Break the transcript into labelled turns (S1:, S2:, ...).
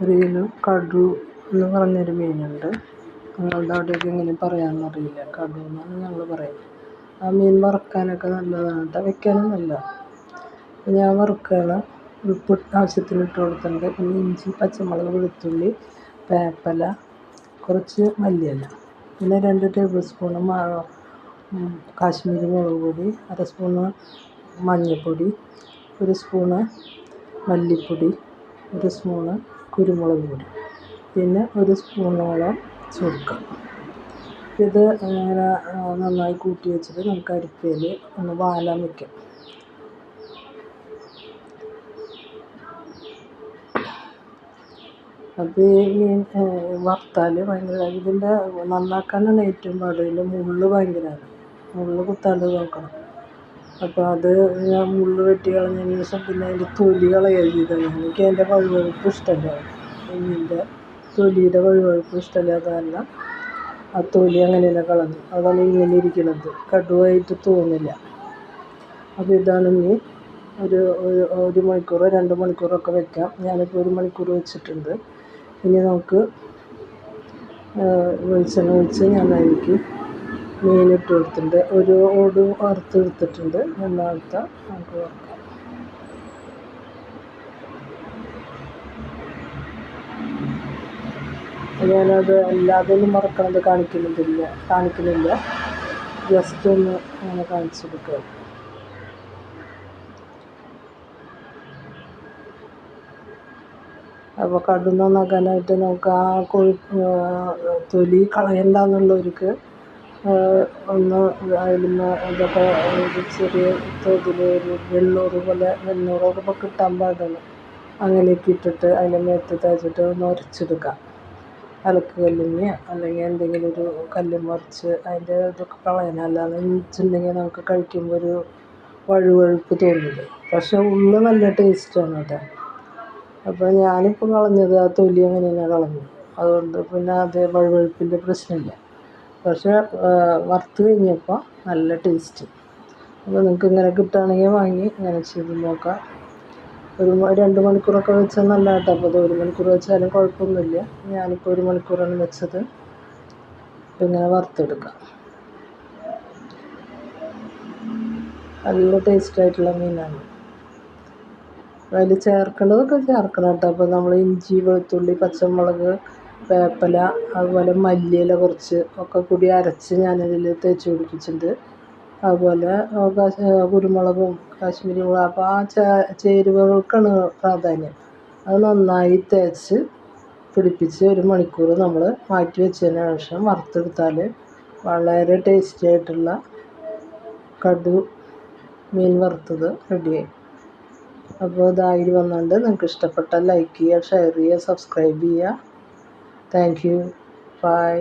S1: ഒരു കിലോ കടു എന്ന് പറഞ്ഞൊരു മീനുണ്ട്. നിങ്ങളുടെ അവിടെയൊക്കെ എങ്ങനെ പറയാമെന്നറിയില്ല കടു എന്നാണ് ഞങ്ങൾ പറയുക ആ മീൻ വറുക്കാനൊക്കെ നല്ലതാണ്. കേട്ടോ വെക്കാനും ഞാൻ വറുക്കുകയാണ്. ഉപ്പ് ആവശ്യത്തിന് ഇട്ട് കൊടുത്തിട്ടുണ്ട്. പിന്നെ ഇഞ്ചി പച്ചമുളക് വെളുത്തുള്ളി വേപ്പില കുറച്ച് മല്ലിയില. പിന്നെ രണ്ട് ടേബിൾ സ്പൂണ് കാശ്മീരി മുളക് പൊടി അര സ്പൂണ് മഞ്ഞൾപ്പൊടി ഒരു സ്പൂണ് മല്ലിപ്പൊടി ഒരു സ്പൂണ് കുരുമുളക് പൊടി. പിന്നെ ഒരു സ്പൂണോളം ചുരുക്ക ഇത് ഇങ്ങനെ നന്നായി കൂട്ടി വെച്ചിട്ട് നമുക്ക് അരിപ്പയിൽ ഒന്ന് വാലാൻ വയ്ക്കാം അത് മീൻ വറുത്താൽ ഭയങ്കര ഇതിന്റെ നന്നാക്കാനാണ് ഏറ്റവും പാട്. മുള്ള് ഭയങ്കരമാണ് മുള്ള് കുത്താണ്ട് നോക്കണം. അപ്പോൾ അത് ഞാൻ മുള്ള് വെട്ടി കളഞ്ഞതിന് ശേഷം പിന്നെ അതിന്റെ തൊലി കളയുകയാണ് ചെയ്തത് എനിക്ക് അതിന്റെ വഴുവഴുപ്പ് ഇഷ്ടമല്ല മീനിന്റെ തൊലിയുടെ വഴുവഴുപ്പ് ഇഷ്ടമില്ലാത്ത കാരണം ആ തൊലി അങ്ങനെ തന്നെ കളഞ്ഞു. അതാണ് ഇങ്ങനെ ഇരിക്കുന്നത് കടുവായിട്ട് തോന്നില്ല. അപ്പോൾ ഇതാണ് ഇനി ഒരു ഒരു ഒരു മണിക്കൂറോ രണ്ട് മണിക്കൂറൊക്കെ വെക്കാം. ഞാനിപ്പോൾ ഒരു മണിക്കൂർ വെച്ചിട്ടുണ്ട്. ഇനി നമുക്ക് വെളിച്ചെണ്ണ ഒഴിച്ച് ഞാൻ അതിലേക്ക് മീനിട്ട് കൊടുത്തിട്ടുണ്ട്. ഒരു ഓട് വറുത്ത് എടുത്തിട്ടുണ്ട്. രണ്ടാമത്തെ നമുക്ക് വറുക്കാം ഞാനത് അല്ലാതെ ഒന്നും വറക്കണത് കാണിക്കുന്നില്ല. കാണിക്കുന്നില്ല. ജസ്റ്റ് ഒന്ന് അങ്ങനെ കാണിച്ചു കൊടുക്കുക അപ്പോൾ കടന്നു നന്നാക്കാനായിട്ട് നമുക്ക് ആ കോഴി തൊലി കളയണ്ടെന്നുള്ളവർക്ക് ഒന്ന് അതിന്മേ ഇതൊക്കെ ഒരു ചെറിയ തോതിൽ ഒരു വെണ്ണൂറ് പോലെ വെണ്ണൂറൊക്കെ ഇപ്പോൾ കിട്ടാൻ പാടാണ് അങ്ങനെയൊക്കെ ഇട്ടിട്ട് അതിന്റെ മേത്ത് തേച്ചിട്ട് ഒന്ന് ഉരച്ചെടുക്കുക അലക്ക് കല്ലുമ്മയോ അല്ലെങ്കിൽ എന്തെങ്കിലും ഒരു കല്ല് മുറിച്ച് അതിന്റെ ഇതൊക്കെ കളയണം അല്ലാതെ വെച്ചിട്ടുണ്ടെങ്കിൽ നമുക്ക് കഴിക്കുമ്പോൾ ഒരു വഴുവഴുപ്പ് തോന്നില്ല പക്ഷെ ഉള്ളു നല്ല ടേസ്റ്റാണ് കേട്ടോ അപ്പോൾ ഞാനിപ്പോൾ കളഞ്ഞത് ആ തൊലി അങ്ങനെ തന്നെ കളഞ്ഞു അതുകൊണ്ട് പിന്നെ അത് വഴുവഴുപ്പിന്റെ പ്രശ്നമില്ല പക്ഷേ വറുത്ത് കഴിഞ്ഞപ്പോൾ നല്ല ടേസ്റ്റ് അപ്പോൾ നിങ്ങൾക്ക് ഇങ്ങനെ കിട്ടുകയാണെങ്കിൽ വാങ്ങി ഇങ്ങനെ ചെയ്ത് നോക്കാം. ഒരു രണ്ട് മണിക്കൂറൊക്കെ വെച്ചാൽ നല്ല കേട്ടോ അപ്പോൾ അത് ഒരു മണിക്കൂർ വെച്ചാലും കുഴപ്പമൊന്നുമില്ല ഞാനിപ്പോൾ ഒരു മണിക്കൂറാണ് വെച്ചത്. അപ്പോൾ ഇങ്ങനെ വറുത്തെടുക്കാം. നല്ല ടേസ്റ്റായിട്ടുള്ള മീനാണ്. അതിൽ ചേർക്കേണ്ടതൊക്കെ ചേർക്കണം കേട്ടോ. അപ്പോൾ നമ്മൾ ഇഞ്ചി വെളുത്തുള്ളി പച്ചമുളക് വേപ്പില അതുപോലെ മല്ലിയില കുറച്ച് ഒക്കെ കൂടി അരച്ച് ഞാനതിൽ തേച്ച് പിടിപ്പിച്ചിട്ടുണ്ട്. അതുപോലെ കുരുമുളകും കാശ്മീരി മുളകും അപ്പോൾ ആ ചേരുവകൾക്കാണ് പ്രാധാന്യം. അത് നന്നായി തേച്ച് പിടിപ്പിച്ച് ഒരു മണിക്കൂർ നമ്മൾ മാറ്റി വെച്ചതിന് ശേഷം വറുത്തെടുത്താൽ വളരെ ടേസ്റ്റി ആയിട്ടുള്ള കടു മീൻ വറുത്തത് റെഡിയായി അപ്പോൾ ഇതായി വന്നുകൊണ്ട് നിങ്ങൾക്ക് ഇഷ്ടപ്പെട്ടാൽ ലൈക്ക് ചെയ്യുക ഷെയർ ചെയ്യുക സബ്സ്ക്രൈബ് ചെയ്യുക. Thank you by